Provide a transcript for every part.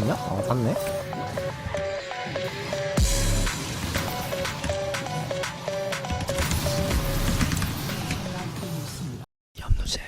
봤냐? 어 염누잭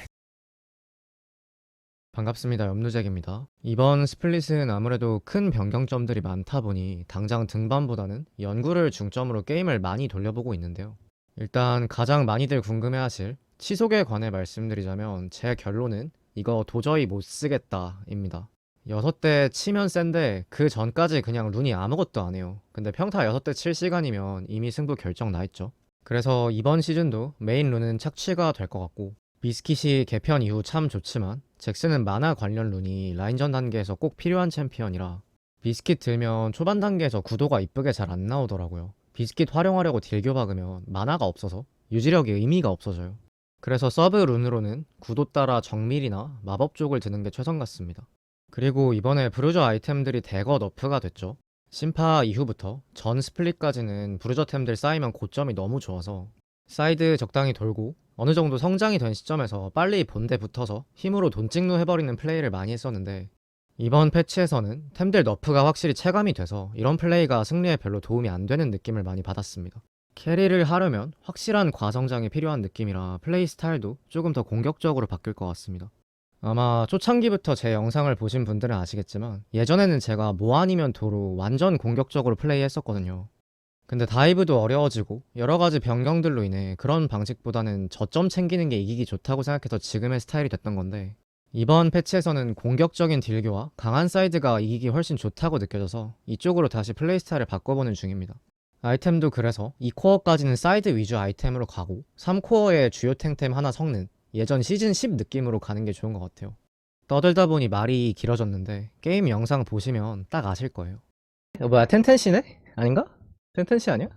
반갑습니다 염누잭입니다 이번 스플릿은 아무래도 큰 변경점들이 많다 보니 당장 등반보다는 연구를 중점으로 게임을 많이 돌려보고 있는데요 일단 가장 많이들 궁금해하실 치속에 관해 말씀드리자면 제 결론은 이거 도저히 못 쓰겠다입니다. 여섯 대 치면 센데 그 전까지 그냥 룬이 아무것도 안 해요. 근데 평타 여섯 대 칠 시간이면 이미 승부 결정 나 있죠. 그래서 이번 시즌도 메인 룬은 착취가 될 것 같고 비스킷이 개편 이후 참 좋지만 잭스는 만화 관련 룬이 라인전 단계에서 꼭 필요한 챔피언이라 비스킷 들면 초반 단계에서 구도가 이쁘게 잘 안 나오더라고요. 비스킷 활용하려고 딜교 박으면 만화가 없어서 유지력이 의미가 없어져요. 그래서 서브 룬으로는 구도 따라 정밀이나 마법 쪽을 드는 게 최선 같습니다. 그리고 이번에 브루저 아이템들이 대거 너프가 됐죠. 심파 이후부터 전 스플릿까지는 브루저템들 쌓이면 고점이 너무 좋아서 사이드 적당히 돌고 어느 정도 성장이 된 시점에서 빨리 본대 붙어서 힘으로 돈 찍노 해버리는 플레이를 많이 했었는데 이번 패치에서는 템들 너프가 확실히 체감이 돼서 이런 플레이가 승리에 별로 도움이 안 되는 느낌을 많이 받았습니다. 캐리를 하려면 확실한 과성장이 필요한 느낌이라 플레이 스타일도 조금 더 공격적으로 바뀔 것 같습니다. 아마 초창기부터 제 영상을 보신 분들은 아시겠지만 예전에는 제가 뭐 아니면 도로 완전 공격적으로 플레이했었거든요. 근데 다이브도 어려워지고 여러 가지 변경들로 인해 그런 방식보다는 저점 챙기는 게 이기기 좋다고 생각해서 지금의 스타일이 됐던 건데 이번 패치에서는 공격적인 딜교와 강한 사이드가 이기기 훨씬 좋다고 느껴져서 이쪽으로 다시 플레이 스타일을 바꿔보는 중입니다. 아이템도 그래서 2코어까지는 사이드 위주 아이템으로 가고 3코어에 주요 탱템 하나 섞는 예전 시즌 10 느낌으로 가는 게 좋은 것 같아요. 떠들다 보니 말이 길어졌는데 게임 영상 보시면 딱 아실 거예요. 어, 뭐야 텐텐 씨네? 아닌가? 텐텐 씨 아니야?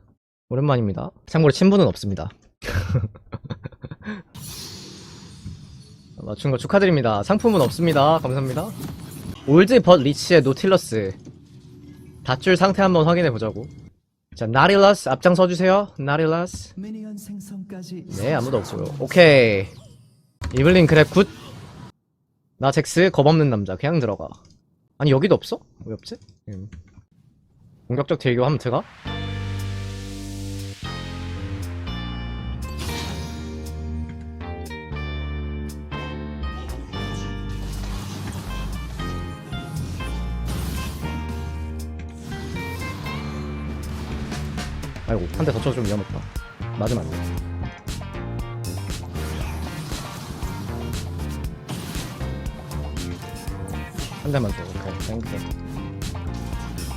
오랜만입니다. 참고로 친분은 없습니다. 맞춘 거 축하드립니다. 상품은 없습니다. 감사합니다. 올드 벗 리치의 노틸러스 닷줄 상태 한번 확인해 보자고. 자, 나릴라스 앞장 서 주세요. 나릴라스. 네, 아무도 없고요. 오케이. 이블린 그래 굿. 나 잭스 겁 없는 남자 그냥 들어가. 아니 여기도 없어? 왜 없지? 음. 공격적 딜교 하면 들어가? 아이고 한 대더좀 위험했다. 맞으면 안 돼. 한 대만 더. 오케이. 땡큐.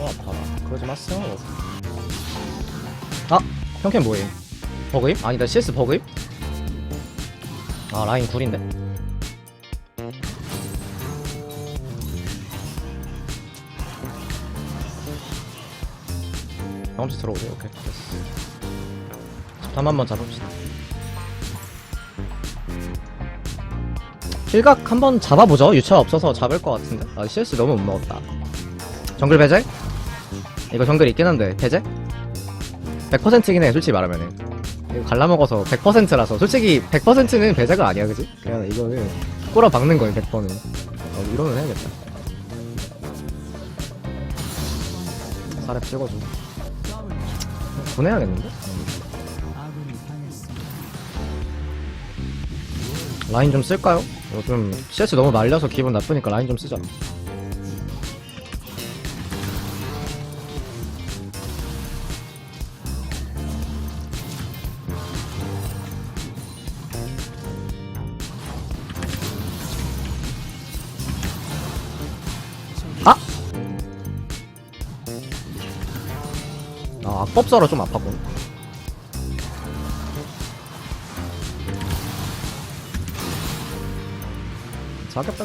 어, 아파라. 그러지 마세요. 아! 형캠 뭐임? 버그임? 아니다, CS 버그임? 아, 라인 굴인데? 경험치 들어오세요. 오케이. 됐어. 잠 한번 잡읍시다. 킬각 한번 잡아보죠. 유차 없어서 잡을 것 같은데. 아, CS 너무 못 먹었다. 정글 배제? 이거 정글 있긴 한데, 배제? 100%긴 해, 솔직히 말하면은. 이거 갈라먹어서 100%라서. 솔직히 100%는 배제가 아니야, 그지? 그냥 이거는 꼬라 박는 거예요, 100번은. 어, 이러면 해야겠다. 사렙 찍어줘. 보내야겠는데? 라인 좀 쓸까요? 이거 좀 CS 너무 말려서 기분 나쁘니까 라인 좀 쓰자. 아! 아, 악법사로 좀 아팠군. 사겠다.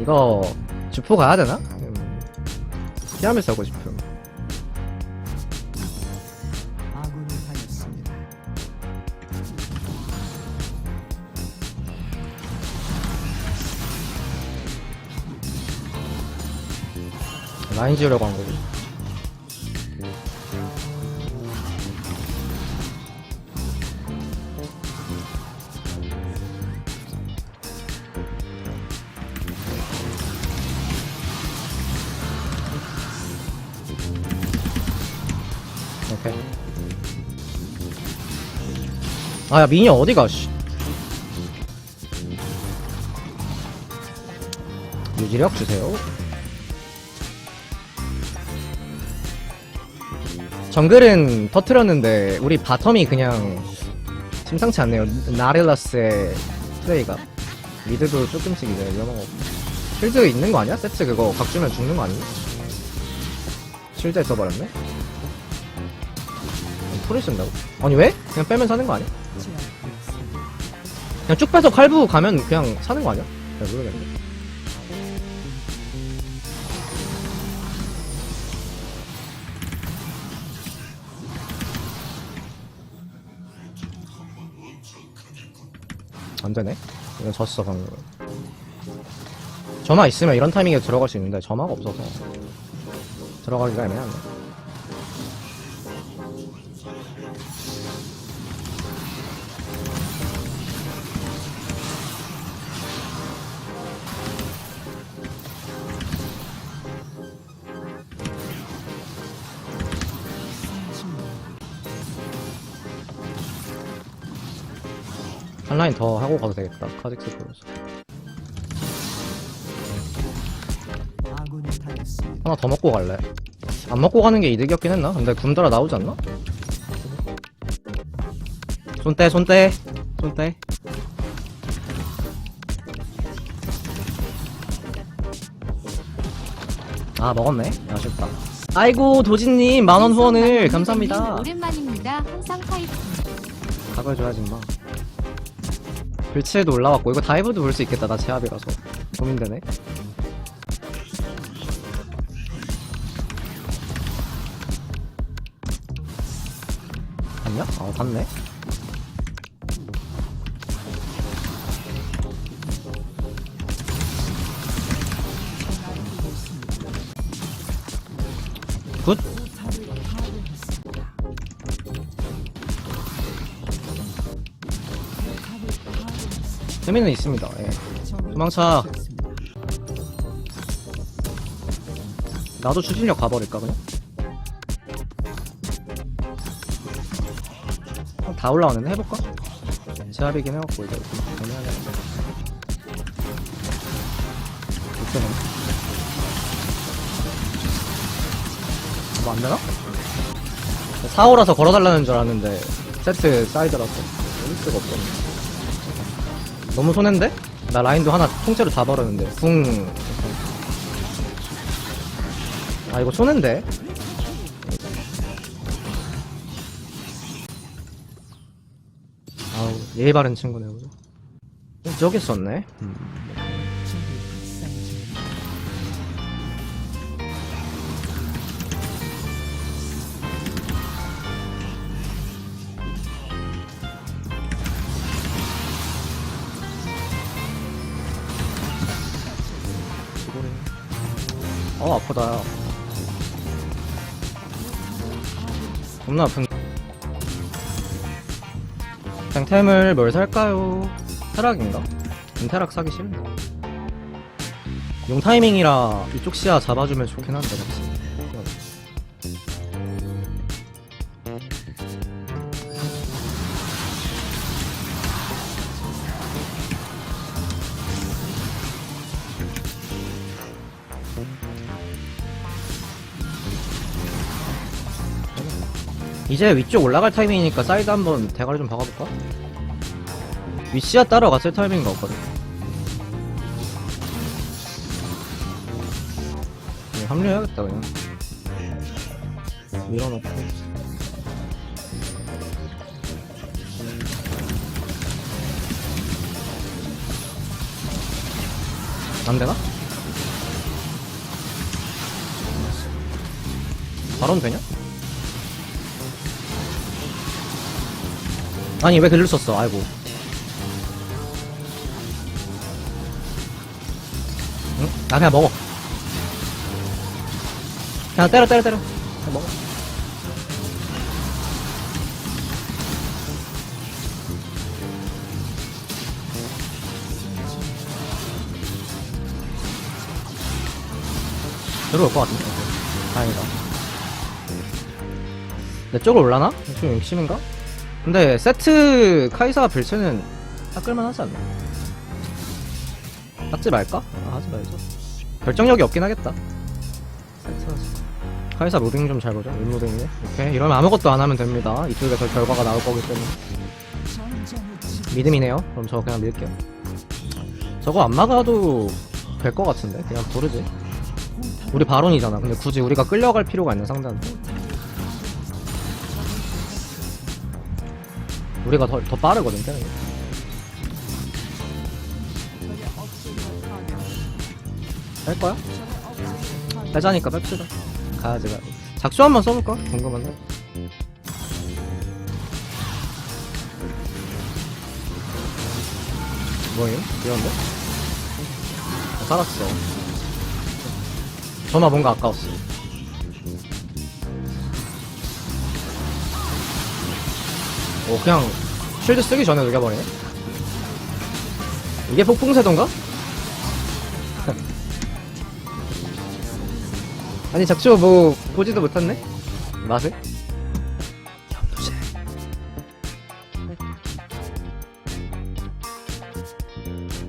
이거 주포 가야 되나? 음, 피하면서 하고 싶음. 라인 지으려고 한 거고. 오케이. 아, 야, 미니 어디가, 씨. 유지력 주세요. 정글은 터트렸는데 우리 바텀이 그냥 심상치 않네요. 나릴라스의 플레이가 미드도 조금씩 이제 위험하고 실드 있는 거 아니야? 세트 그거 각 주면 죽는 거 아니야? 실드에 써버렸네? 풀을 쓴다고? 아니 왜? 그냥 빼면 사는 거 아니야? 그냥 쭉 빼서 칼부 가면 그냥 사는 거 아니야? 잘 모르겠네. 안 되네. 이거 졌어, 방금. 점화 있으면 이런 타이밍에 들어갈 수 있는데, 점화가 없어서. 들어가기가 애매하네. 한 라인 더 하고 가도 되겠다. 카직스 보여서. 하나 더 먹고 갈래. 안 먹고 가는 게 이득이었긴 했나? 근데 굶더라 나오지 않나? 손 떼, 손 떼. 손 떼. 아, 먹었네. 아쉽다. 아이고, 도진님, 만원 후원을 감사합니다. 오랜만입니다. 항상 파이팅. 각을 줘야지, 마. 글치에도 올라왔고, 이거 다이브도 볼 수 있겠다. 나 제압이라서. 고민되네. 봤냐? 어, 봤네. 재미는 있습니다. 예. 도망쳐. 나도 추진력 가버릴까 그냥? 다 올라오는데 해볼까? 제압이긴 해갖고 이제 애매하네. 이렇게 뭐안 되나? 4호라서 걸어달라는 줄 알았는데 세트 사이드라서 올릴 수가 없었네. 너무 손해인데? 나 라인도 하나 통째로 다 버렸는데 궁. 아 이거 손해인데? 아우 예의 바른 친구네. 어, 저기 있었네. 음. 어 아프다. 겁나 아픈. 그냥 템을 뭘 살까요? 테락인가? 테락 사기 싫은데. 용 타이밍이라 이쪽 시야 잡아주면 좋긴 한데 역시. 이제 위쪽 올라갈 타이밍이니까 사이드 한번 대가리 좀 박아볼까? 위치야 따라갔을 타이밍인 것 같거든. 네, 합류해야겠다 그냥. 밀어놓고. 안 되나? 바론 되냐? 아니 왜 글을 썼어? 아이고. 응? 나 그냥 먹어. 그냥 때려 때려 때려. 그냥 먹어. 들어올 것 같은데. 다행이다. 내 쪽으로 올라나? 좀 욕심인가? 근데 세트 카이사 빌체는 닦을만 하지 않나? 닦지 말까? 아 하지 말자 결정력이 없긴 하겠다. 세트 하지 카이사 로딩 좀 잘 보자 윈로딩이네 오케이. 이러면 아무것도 안 하면 됩니다. 이쪽에서 결과가 나올 거기 때문에. 믿음이네요. 그럼 저 그냥 믿을게요. 저거 안 막아도 될 것 같은데? 그냥 부르지. 우리 바론이잖아. 근데 굳이 우리가 끌려갈 필요가 있는 상대한테 우리가 더, 더 빠르거든 때는 뺄 거야? 빼자니까 뺍시다 가야지 가야지 작수 한번 써볼까? 궁금한데 뭐임? 귀여운데? 아, 살았어 전화 뭔가 아까웠어 오 그냥 쉴드 쓰기 전에 녹여버리네 이게 폭풍세도인가? 아니 작쇼 뭐 보지도 못했네 맛을?